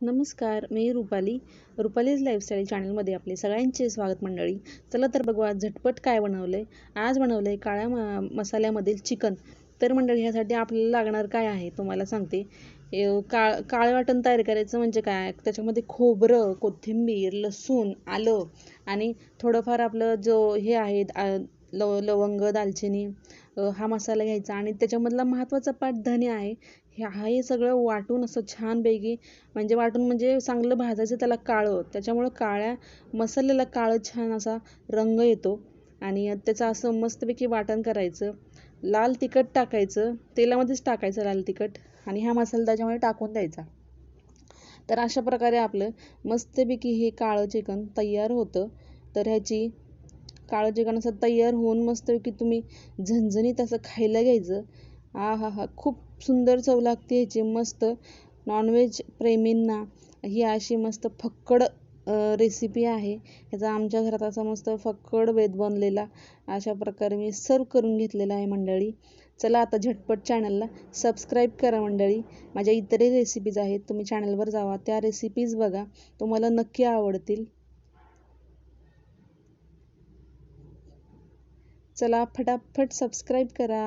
नमस्कार मी रुपाली. रुपालीज लाईफस्टाईल चॅनलमध्ये आपले सगळ्यांचे स्वागत मंडळी. चला तर बघू आज झटपट काय बनवलं आहे आज बनवलं आहे काळ्या म मसाल्यामधील चिकन तर मंडळी ह्यासाठी आपल्याला लागणार काय आहे तुम्हाला सांगते. काळ काळं वाटण तयार करायचं म्हणजे काय? त्याच्यामध्ये खोबरं कोथिंबीर लसूण आलं आणि थोडंफार आपलं जो हे आहे लव लवंग दालचिनी हा मसाला घ्यायचा आणि त्याच्यामधला महत्त्वाचा पार्ट धने आहे. हे हे सगळं वाटून असं छानपैकी म्हणजे वाटून म्हणजे चांगलं भाजायचं त्याला काळं. त्याच्यामुळं काळ्या मसाल्याला काळं छान असा रंग येतो आणि त्याचं असं मस्तपैकी वाटण करायचं. लाल तिखट टाकायचं. तेलामध्येच टाकायचं लाल तिखट आणि हा मसाला त्याच्यामध्ये टाकून द्यायचा. तर अशा प्रकारे आपलं मस्तपैकी हे काळं चिकन तयार होतं. तर ह्याची काळं असं तयार होऊन मस्तपैकी तुम्ही झणझणीत असं खायला घ्यायचं. आ हा हा खूप सुंदर चव लागते ह्याची. मस्त नॉनव्हेज प्रेमींना ही अशी मस्त फक्कड रेसिपी आहे. ह्याचा आमच्या घरात असा मस्त फक्कड वेद बनलेला. अशा प्रकारे मी सर्व करून घेतलेला आहे मंडळी. चला आता झटपट चॅनलला सबस्क्राईब करा मंडळी. माझ्या इतरही रेसिपीज आहेत तुम्ही चॅनलवर जावा. त्या रेसिपीज बघा. तुम्हाला नक्की आवडतील. चला फटाफट सबस्क्राईब करा.